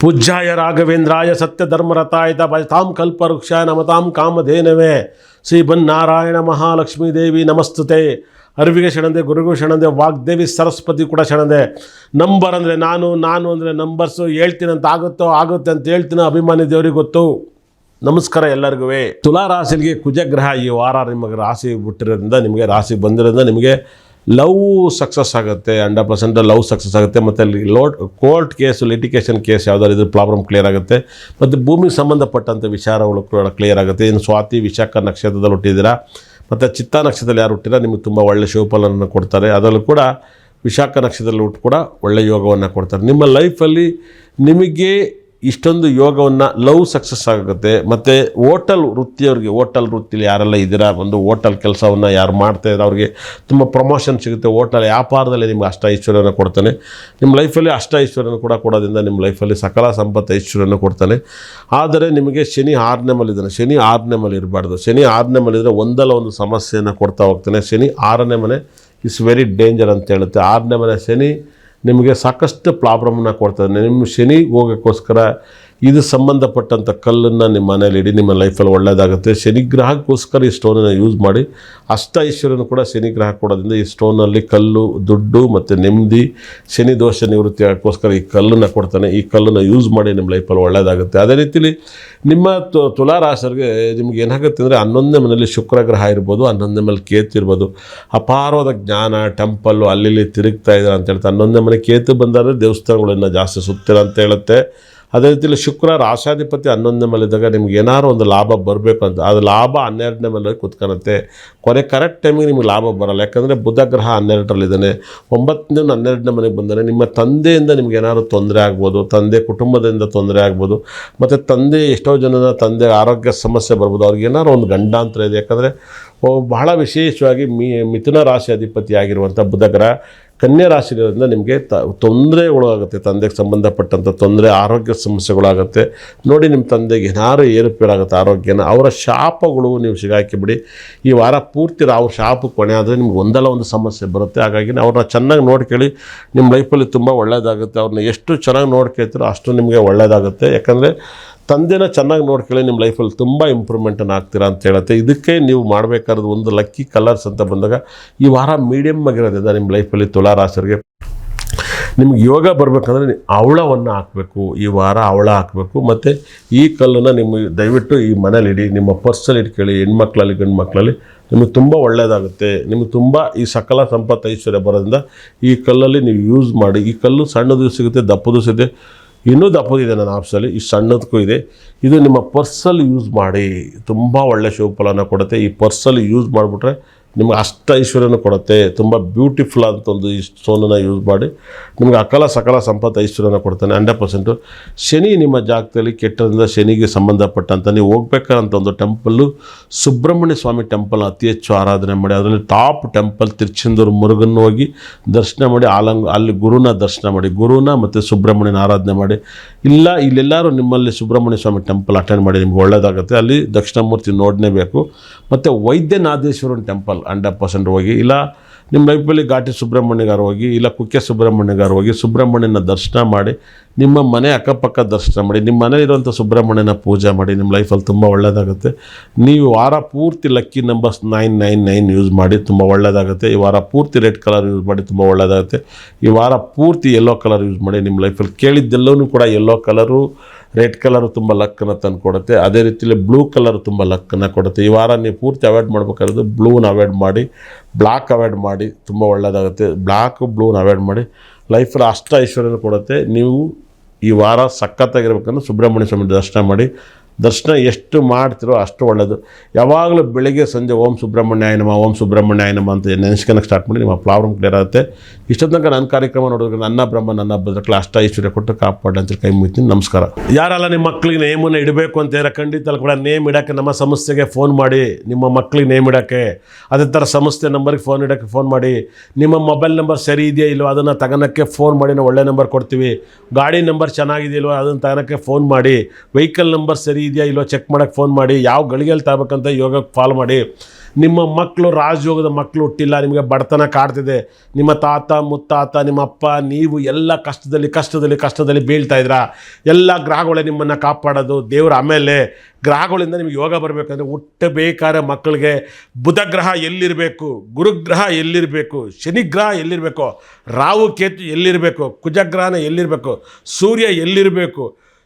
ಪೂಜ್ಯಾಯ ರಾಘವೇಂದ್ರಾಯ ಸತ್ಯಧರ್ಮರತಾಯತ ಭಜತಾಂ ಕಲ್ಪವೃಕ್ಷ ನಮತಾಂ ಕಾಮಧೇನವೇ. ಶ್ರೀ ಬನ್ನಾರಾಯಣ ಮಹಾಲಕ್ಷ್ಮೀ ದೇವಿ ನಮಸ್ತುತೆ. ಅರಿವಿಗೆ ಶರಣದೆ, ಗುರುಗು ಶರಣದೆ, ವಾಗ್ದೇವಿ ಸರಸ್ವತಿ ಕೂಡ ಶರಣದೆ. ನಂಬರ್ ಅಂದರೆ ನಾನು ನಾನು ಅಂದರೆ ನಂಬರ್ಸು ಹೇಳ್ತೀನಿ ಅಂತ ಆಗುತ್ತೋ ಆಗುತ್ತೆ ಅಂತ ಹೇಳ್ತೀನಿ ಅಭಿಮಾನಿ ದೇವ್ರಿಗೆ ಗೊತ್ತು. ನಮಸ್ಕಾರ ಎಲ್ಲರಿಗೂ ತುಲಾ ರಾಶಿಗೆ ಕುಜಗ್ರಹ ಈ ವಾರ ನಿಮಗೆ ರಾಶಿ ಬಿಟ್ಟಿರೋದ್ರಿಂದ ನಿಮಗೆ ರಾಶಿ ಬಂದಿರೋದ್ರಿಂದ ನಿಮಗೆ ಲವ್ ಸಕ್ಸಸ್ ಆಗುತ್ತೆ ಹಂಡ್ರೆಡ್ ಪರ್ಸೆಂಟ್ ಲವ್ ಸಕ್ಸಸ್ ಆಗುತ್ತೆ, ಮತ್ತು ಲೋಟ್ ಕೋರ್ಟ್ ಕೇಸು ಲಿಟಿಕೇಷನ್ ಕೇಸ್ ಯಾವುದಾದ್ರು ಇದ್ರ ಪ್ರಾಬ್ಲಮ್ ಕ್ಲಿಯರ್ ಆಗುತ್ತೆ. ಮತ್ತು ಭೂಮಿಗೆ ಸಂಬಂಧಪಟ್ಟಂಥ ವಿಚಾರಗಳು ಕೂಡ ಕ್ಲಿಯರ್ ಆಗುತ್ತೆ. ಇನ್ನು ಸ್ವಾತಿ, ವಿಶಾಖ ನಕ್ಷತ್ರದಲ್ಲಿ ಹುಟ್ಟಿದ್ದೀರಾ? ಮತ್ತು ಚಿತ್ತ ನಕ್ಷತ್ರದಲ್ಲಿ ಯಾರು ಹುಟ್ಟಿರ ನಿಮಗೆ ತುಂಬ ಒಳ್ಳೆ ಶಿವಫಲವನ್ನು ಕೊಡ್ತಾರೆ. ಅದರಲ್ಲೂ ಕೂಡ ವಿಶಾಖ ನಕ್ಷತ್ರದಲ್ಲಿ ಹುಟ್ಟು ಕೂಡ ಒಳ್ಳೆಯ ಯೋಗವನ್ನು ಕೊಡ್ತಾರೆ. ನಿಮ್ಮ ಲೈಫಲ್ಲಿ ನಿಮಗೆ ಇಷ್ಟೊಂದು ಯೋಗವನ್ನು ಲವ್ ಸಕ್ಸಸ್ ಆಗುತ್ತೆ. ಮತ್ತು ಓಟಲ್ ವೃತ್ತಿಯವ್ರಿಗೆ ಓಟಲ್ ವೃತ್ತಿಲಿ ಯಾರೆಲ್ಲ ಇದ್ದೀರಾ? ಒಂದು ಓಟಲ್ ಕೆಲಸವನ್ನು ಯಾರು ಮಾಡ್ತಾ ಇದ್ದಾರೆ? ಅವ್ರಿಗೆ ತುಂಬ ಪ್ರಮೋಷನ್ ಸಿಗುತ್ತೆ. ಓಟಲ್ ವ್ಯಾಪಾರದಲ್ಲಿ ನಿಮ್ಗೆ ಅಷ್ಟ ಐಶ್ವರ್ಯನ ಕೊಡ್ತಾನೆ. ನಿಮ್ಮ ಲೈಫಲ್ಲಿ ಅಷ್ಟ ಐಶ್ವರ್ಯನ ಕೂಡ ಕೊಡೋದ್ರಿಂದ ನಿಮ್ಮ ಲೈಫಲ್ಲಿ ಸಕಲ ಸಂಪತ್ತು ಐಶ್ವರ್ಯನ ಕೊಡ್ತಾನೆ. ಆದರೆ ನಿಮಗೆ ಶನಿ ಆರನೇ ಮಲ್ಲಿದ್ದಾನೆ ಶನಿ ಆರನೇ ಮಲ್ಲಿ ಇರಬಾರ್ದು. ಶನಿ ಆರನೇ ಮಲಿದ್ರೆ ಒಂದಲ್ಲ ಒಂದು ಸಮಸ್ಯೆಯನ್ನು ಕೊಡ್ತಾ ಹೋಗ್ತಾನೆ. ಶನಿ ಆರನೇ ಮನೆ ಇಸ್ ವೆರಿ ಡೇಂಜರ್ ಅಂತ ಹೇಳುತ್ತೆ. ಆರನೇ ಮನೆ ಶನಿ ನಿಮಗೆ ಸಾಕಷ್ಟು ಪ್ರಾಬ್ಲಮ್ನ ಕೊಡ್ತದೆ. ನಿಮ್ಮ ಶನಿ ಹೋಗೋಕ್ಕೋಸ್ಕರ ಇದು ಸಂಬಂಧಪಟ್ಟಂಥ ಕಲ್ಲನ್ನು ನಿಮ್ಮ ಮನೇಲಿ ಇಡಿ, ನಿಮ್ಮ ಲೈಫಲ್ಲಿ ಒಳ್ಳೆಯದಾಗುತ್ತೆ ಶನಿಗ್ರಹಕ್ಕೋಸ್ಕರ ಈ ಸ್ಟೋನನ್ನು ಯೂಸ್ ಮಾಡಿ ಅಷ್ಟ ಐಶ್ವರ್ಯನು ಕೂಡ ಶನಿಗ್ರಹ ಕೊಡೋದ್ರಿಂದ ಈ ಸ್ಟೋನಲ್ಲಿ ಕಲ್ಲು, ದುಡ್ಡು ಮತ್ತು ನೆಮ್ಮದಿ, ಶನಿ ದೋಷ ನಿವೃತ್ತಿ ಈ ಕಲ್ಲನ್ನು ಕೊಡ್ತಾನೆ. ಈ ಕಲ್ಲನ್ನು ಯೂಸ್ ಮಾಡಿ ನಿಮ್ಮ ಲೈಫಲ್ಲಿ ಒಳ್ಳೆಯದಾಗುತ್ತೆ ಅದೇ ರೀತಿಲಿ ನಿಮ್ಮ ತು- ತುಲಾ ರಾಶಿಯವ್ರಿಗೆ ನಿಮ್ಗೆ ಏನಾಗುತ್ತೆ ಅಂದರೆ ಹನ್ನೊಂದನೇ ಮನೆಯಲ್ಲಿ ಶುಕ್ರಗ್ರಹ ಇರ್ಬೋದು, ಹನ್ನೊಂದನೇ ಮೇಲೆ ಕೇತು ಇರ್ಬೋದು. ಅಪಾರವಾದ ಜ್ಞಾನ ಟೆಂಪಲ್ಲು ಅಲ್ಲಿ ತಿರುಗ್ತಾ ಇದ್ದಾರೆ ಅಂತ ಹೇಳ್ತಾರೆ ಹನ್ನೊಂದನೇ ಮನೆ ಕೇತು ಬಂದರೆ ದೇವಸ್ಥಾನಗಳನ್ನ ಜಾಸ್ತಿ ಸುತ್ತಿರ ಅಂತ ಹೇಳುತ್ತೆ. ಅದೇ ರೀತಿಯಲ್ಲಿ ಶುಕ್ರ ರಾಶಾಧಿಪತಿ ಹನ್ನೊಂದನೇ ಮೇಲೆ ಇದ್ದಾಗ ನಿಮ್ಗೆ ಏನಾದ್ರು ಒಂದು ಲಾಭ ಬರಬೇಕು ಅಂತ. ಅದು ಲಾಭ ಹನ್ನೆರಡನೇ ಮೇಲೆ ಕುತ್ಕೊಳುತ್ತೆ ಕೊನೆ ಕರೆಕ್ಟ್ ಟೈಮಿಗೆ ನಿಮ್ಗೆ ಲಾಭ ಬರಲ್ಲ. ಯಾಕಂದರೆ ಬುಧ ಗ್ರಹ ಹನ್ನೆರಡರಲ್ಲಿದ್ದಾನೆ. ಒಂಬತ್ತನೇ ಹನ್ನೆರಡನೇ ಮನೆಗೆ ಬಂದರೆ ನಿಮ್ಮ ತಂದೆಯಿಂದ ನಿಮ್ಗೆ ಏನಾದ್ರು ತೊಂದರೆ ಆಗ್ಬೋದು, ತಂದೆ ಕುಟುಂಬದಿಂದ ತೊಂದರೆ ಆಗ್ಬೋದು, ಮತ್ತು ತಂದೆ ಎಷ್ಟೋ ಜನದ ತಂದೆ ಆರೋಗ್ಯ ಸಮಸ್ಯೆ ಬರ್ಬೋದು, ಅವ್ರಿಗೆ ಏನಾದ್ರು ಒಂದು ಗಂಡಾಂತರ ಇದೆ. ಯಾಕಂದರೆ ಬಹಳ ವಿಶೇಷವಾಗಿ ಮಿಥುನ ರಾಶಿ ಅಧಿಪತಿ ಆಗಿರುವಂಥ ಬುಧ ಗ್ರಹ ಕನ್ಯಾ ರಾಶಿಯಿಂದ ನಿಮಗೆ ತ ತೊಂದರೆಗಳು ಆಗುತ್ತೆ ತಂದೆಗೆ ಸಂಬಂಧಪಟ್ಟಂಥ ತೊಂದರೆ, ಆರೋಗ್ಯ ಸಮಸ್ಯೆಗಳಾಗುತ್ತೆ. ನೋಡಿ ನಿಮ್ಮ ತಂದೆಗೆ ಏನಾರು ಏರುಪೇರಾಗುತ್ತೆ ಆರೋಗ್ಯನ, ಅವರ ಶಾಪಗಳು ನೀವು ಸಿಗಾಕಿಬಿಡಿ ಈ ವಾರ ಪೂರ್ತಿ ಅವ್ರ ಶಾಪ ಕೊನೆ ಆದರೆ ನಿಮ್ಗೆ ಒಂದಲ್ಲ ಒಂದು ಸಮಸ್ಯೆ ಬರುತ್ತೆ. ಹಾಗಾಗಿ ಅವ್ರನ್ನ ಚೆನ್ನಾಗಿ ನೋಡ್ಕೊಳ್ಳಿ. ನಿಮ್ಮ ಲೈಫಲ್ಲಿ ತುಂಬ ಒಳ್ಳೆಯದಾಗುತ್ತೆ ಅವ್ರನ್ನ ಎಷ್ಟು ಚೆನ್ನಾಗಿ ನೋಡ್ಕೊಳ್ತೀರೋ ಅಷ್ಟು ನಿಮಗೆ ಒಳ್ಳೆಯದಾಗುತ್ತೆ ಯಾಕಂದರೆ ತಂದೆನ ಚೆನ್ನಾಗಿ ನೋಡ್ಕೊಳ್ಳಿ ನಿಮ್ಮ ಲೈಫಲ್ಲಿ ತುಂಬ ಇಂಪ್ರೂವ್ಮೆಂಟನ್ನು ಆಗ್ತೀರಾ ಅಂತ ಹೇಳುತ್ತೆ. ಇದಕ್ಕೆ ನೀವು ಮಾಡಬೇಕಾದ ಒಂದು ಲಕ್ಕಿ ಕಲರ್ಸ್ ಅಂತ ಬಂದಾಗ, ಈ ವಾರ ಮೀಡಿಯಮ್ ಆಗಿರೋದ್ರಿಂದ ನಿಮ್ಮ ಲೈಫಲ್ಲಿ ತುಳಾರಾಸರಿಗೆ ನಿಮ್ಗೆ ಯೋಗ ಬರಬೇಕಂದ್ರೆ ಅವಳವನ್ನು ಹಾಕಬೇಕು, ಈ ವಾರ ಅವಳ ಹಾಕಬೇಕು, ಮತ್ತು ಈ ಕಲ್ಲನ್ನು ನಿಮ್ಮ ದಯವಿಟ್ಟು ಈ ಮನೇಲಿ ಇಡಿ, ನಿಮ್ಮ ಪರ್ಸಲ್ಲಿ ಇಟ್ಕೊಳ್ಳಿ ಹೆಣ್ಮಕ್ಳಲ್ಲಿ ಗಂಡು ಮಕ್ಕಳಲ್ಲಿ ನಿಮಗೆ ತುಂಬ ಒಳ್ಳೆಯದಾಗುತ್ತೆ ನಿಮಗೆ ತುಂಬ ಈ ಸಕಲ ಸಂಪತ್ತು ಐಶ್ವರ್ಯ ಬರೋದ್ರಿಂದ ಈ ಕಲ್ಲಲ್ಲಿ ನೀವು ಯೂಸ್ ಮಾಡಿ, ಈ ಕಲ್ಲು ಸಣ್ಣದು ಸಿಗುತ್ತೆ, ದಪ್ಪದು ಸಿಗುತ್ತೆ. ಇನ್ನೂ ದಪ್ಪದಿದೆ ನನ್ನ ಆಪ್ಸಲ್ಲಿ ಈ ಸಣ್ಣದಕ್ಕೂ ಇದೆ. ಇದು ನಿಮ್ಮ ಪರ್ಸಲ್ಲಿ ಯೂಸ್ ಮಾಡಿ. ತುಂಬ ಒಳ್ಳೆ ಶಿವಫಲನ ಕೊಡುತ್ತೆ. ಈ ಪರ್ಸಲ್ಲಿ ಯೂಸ್ ಮಾಡಿಬಿಟ್ರೆ ನಿಮ್ಗೆ ಅಷ್ಟ ಐಶ್ವರ್ಯನೂ ಕೊಡುತ್ತೆ. ತುಂಬ ಬ್ಯೂಟಿಫುಲ್ ಅಂತ ಒಂದು ಈ ಸ್ಟೋನನ್ನು ಯೂಸ್ ಮಾಡಿ ನಿಮ್ಗೆ ಅಕಲ ಸಕಲ ಸಂಪತ್ತು ಐಶ್ವರ್ಯನ ಕೊಡ್ತಾನೆ ಹಂಡ್ರೆಡ್ ಪರ್ಸೆಂಟು ಶನಿ ನಿಮ್ಮ ಜಾಗದಲ್ಲಿ ಕೆಟ್ಟದಿಂದ ಶನಿಗೆ ಸಂಬಂಧಪಟ್ಟಂಥ ನೀವು ಹೋಗ್ಬೇಕಾದಂಥ ಒಂದು ಟೆಂಪಲ್ಲು ಸುಬ್ರಹ್ಮಣ್ಯ ಸ್ವಾಮಿ ಟೆಂಪಲ್ ಅತಿ ಹೆಚ್ಚು ಆರಾಧನೆ ಮಾಡಿ, ಅದರಲ್ಲಿ ಟಾಪ್ ಟೆಂಪಲ್ ತಿರುಚೆಂದೂರು ಮುರುಗನ್ ಹೋಗಿ ದರ್ಶನ ಮಾಡಿ, ಆಲಂಗ್ ಅಲ್ಲಿ ಗುರುನ ದರ್ಶನ ಮಾಡಿ, ಗುರುನ ಮತ್ತು ಸುಬ್ರಹ್ಮಣ್ಯನ ಆರಾಧನೆ ಮಾಡಿ. ಇಲ್ಲ, ಇಲ್ಲೆಲ್ಲರೂ ನಿಮ್ಮಲ್ಲಿ ಸುಬ್ರಹ್ಮಣ್ಯ ಸ್ವಾಮಿ ಟೆಂಪಲ್ ಅಟೆಂಡ್ ಮಾಡಿ, ನಿಮ್ಗೆ ಒಳ್ಳೆಯದಾಗುತ್ತೆ ಅಲ್ಲಿ ದಕ್ಷಿಣಮೂರ್ತಿ ನೋಡಲೇಬೇಕು ಮತ್ತು ವೈದ್ಯನಾಥೇಶ್ವರನ ಟೆಂಪಲ್ ಹಂಡ್ರೆಡ್ ಪರ್ಸೆಂಟ್ ಹೋಗಿ, ಇಲ್ಲ ನಿಮ್ಮ ಲೈಫಲ್ಲಿ ಘಾಟಿ ಸುಬ್ರಹ್ಮಣ್ಯಗಾರ ಹೋಗಿ, ಇಲ್ಲ ಕುಕ್ಕೆ ಸುಬ್ರಹ್ಮಣ್ಯಗಾರ ಹೋಗಿ ಸುಬ್ರಹ್ಮಣ್ಯನ ದರ್ಶನ ಮಾಡಿ ನಿಮ್ಮ ಮನೆ ಅಕ್ಕಪಕ್ಕ ದರ್ಶನ ಮಾಡಿ, ನಿಮ್ಮ ಮನೆಯಲ್ಲಿರುವಂಥ ಸುಬ್ರಹ್ಮಣ್ಯನ ಪೂಜೆ ಮಾಡಿ, ನಿಮ್ಮ ಲೈಫಲ್ಲಿ ತುಂಬ ಒಳ್ಳೆಯದಾಗುತ್ತೆ ನೀವು ವಾರ ಪೂರ್ತಿ lucky numbers nine nine nine use ಮಾಡಿ ತುಂಬ ಒಳ್ಳೆಯದಾಗುತ್ತೆ ಈ ವಾರ ಪೂರ್ತಿ ರೆಡ್ ಕಲರ್ ಯೂಸ್ ಮಾಡಿ ತುಂಬ ಒಳ್ಳೆಯದಾಗುತ್ತೆ ಈ ವಾರ ಪೂರ್ತಿ ಯೆಲ್ಲೋ ಕಲರ್ ಯೂಸ್ ಮಾಡಿ ನಿಮ್ಮ ಲೈಫಲ್ಲಿ ಕೇಳಿದ್ದೆಲ್ಲವೂ ಕೂಡ ಯೆಲ್ಲೋ ಕಲರು ರೆಡ್ ಕಲರು ತುಂಬ ಲಕ್ಕನ್ನು ತಂದು ಕೊಡುತ್ತೆ. ಅದೇ ರೀತಿಯಲ್ಲಿ ಬ್ಲೂ ಕಲರ್ ತುಂಬ ಲಕ್ಕನ್ನು ಕೊಡುತ್ತೆ. ಈ ವಾರ ನೀವು ಪೂರ್ತಿ ಅವಾಯ್ಡ್ ಮಾಡಬೇಕಾದ್ರೆ ಬ್ಲೂನ ಅವಾಯ್ಡ್ ಮಾಡಿ ಬ್ಲ್ಯಾಕ್ ಅವಾಯ್ಡ್ ಮಾಡಿ ತುಂಬ ಒಳ್ಳೆಯದಾಗುತ್ತೆ ಬ್ಲ್ಯಾಕು ಬ್ಲೂನ ಅವಾಯ್ಡ್ ಮಾಡಿ ಲೈಫಲ್ಲಿ ಅಷ್ಟ ಐಶ್ವರ್ಯನ ಕೊಡುತ್ತೆ. ನೀವು ಈ ವಾರ ಸಖತ್ತಾಗಿರ್ಬೇಕಂದ್ರೆ ಸುಬ್ರಹ್ಮಣ್ಯ ಸ್ವಾಮಿ ದರ್ಶನ ಮಾಡಿ ದರ್ಶನ ಎಷ್ಟು ಮಾಡ್ತಿರೋ ಅಷ್ಟು ಒಳ್ಳೆಯದು ಯಾವಾಗಲೂ ಬೆಳಿಗ್ಗೆ ಸಂಜೆ ಓಂ ಸುಬ್ರಹ್ಮಣ್ಯ ನಮ, ಓಂ ಸುಬ್ರಹ್ಮಣ್ಯ ನಮ ಅಂತ ನೆನೆಸ್ಕೊಳಕ್ಕೆ ಸ್ಟಾರ್ಟ್ ಮಾಡಿ ನಿಮ್ಮ ಪ್ರಾಬ್ಲಮ್ ಕ್ಲಿಯರ್ ಆಗುತ್ತೆ. ಇಷ್ಟೊತ್ತು ತನಕ ನನ್ನ ಕಾರ್ಯಕ್ರಮ ನೋಡೋದಕ್ಕೆ ನನ್ನ ಬ್ರಹ್ಮ, ನನ್ನ ಬದುಕಲು ಅಷ್ಟ ಐಶ್ವರ್ಯ ಕೊಟ್ಟು ಕಾಪಾಡಿ ಅಂತ ಕೈ ಮುಗಿತೀನಿ. ನಮಸ್ಕಾರ. ಯಾರಲ್ಲ ನಿಮ್ಮ ಮಕ್ಕಳಿಗೆ ನೇಮನ್ನು ಇಡಬೇಕು ಅಂತ ಹೇಳಿ ಖಂಡಿತ ಕೂಡ ನೇಮ್ ಇಡೋಕ್ಕೆ, ನಮ್ಮ ಸಂಸ್ಥೆಗೆ ಫೋನ್ ಮಾಡಿ, ನಿಮ್ಮ ಮಕ್ಕಳಿಗೆ ನೇಮ್ ಇಡೋಕ್ಕೆ. ಅದೇ ಥರ ಸಂಸ್ಥೆ ನಂಬರ್ಗೆ ಫೋನ್ ಇಡೋಕ್ಕೆ ಫೋನ್ ಮಾಡಿ, ನಿಮ್ಮ ಮೊಬೈಲ್ ನಂಬರ್ ಸರಿ ಇದೆಯಾ ಇಲ್ಲವೋ ಅದನ್ನು ತಗೋಣಕ್ಕೆ ಫೋನ್ ಮಾಡಿ, ನಾವು ಒಳ್ಳೆ ನಂಬರ್ ಕೊಡ್ತೀವಿ. ಗಾಡಿ ನಂಬರ್ ಚೆನ್ನಾಗಿದೆಯಲ್ವೋ ಅದನ್ನು ತಗೋಳಕ್ಕೆ ಫೋನ್ ಮಾಡಿ ವೆಹಿಕಲ್ ನಂಬರ್ ಸರಿ ಇದೆಯಾ ಇಲ್ಲೋ ಚೆಕ್ ಮಾಡೋಕ್ಕೆ ಫೋನ್ ಮಾಡಿ, ಯಾವ ಗಳಿಗೆಯಲ್ಲಿ ತರಬೇಕಂತ ಯೋಗಕ್ಕೆ ಫಾಲೋ ಮಾಡಿ. ನಿಮ್ಮ ಮಕ್ಕಳು ರಾಜಯೋಗದ ಮಕ್ಕಳು ಹುಟ್ಟಿಲ್ಲ, ನಿಮಗೆ ಬಡತನ ಕಾಡ್ತಿದೆ. ನಿಮ್ಮ ತಾತ, ಮುತ್ತಾತ, ನಿಮ್ಮ ಅಪ್ಪ, ನೀವು ಎಲ್ಲ ಕಷ್ಟದಲ್ಲಿ ಕಷ್ಟದಲ್ಲಿ ಕಷ್ಟದಲ್ಲಿ ಬೀಳ್ತಾ ಇದ್ದೀರಾ. ಎಲ್ಲ ಗ್ರಹಗಳೇ ನಿಮ್ಮನ್ನು ಕಾಪಾಡೋದು, ದೇವರ ಆಮೇಲೆ ಗ್ರಹಗಳಿಂದ ನಿಮಗೆ ಯೋಗ ಬರಬೇಕಂದ್ರೆ ಹುಟ್ಟಬೇಕಾದ ಮಕ್ಕಳಿಗೆ ಬುಧ ಗ್ರಹ ಎಲ್ಲಿರಬೇಕು, ಗುರುಗ್ರಹ ಎಲ್ಲಿರಬೇಕು, ಶನಿಗ್ರಹ ಎಲ್ಲಿರಬೇಕು, ರಾಹು ಕೇತು ಎಲ್ಲಿರಬೇಕು, ಕುಜಗ್ರಹನ ಎಲ್ಲಿರಬೇಕು, ಸೂರ್ಯ ಎಲ್ಲಿರಬೇಕು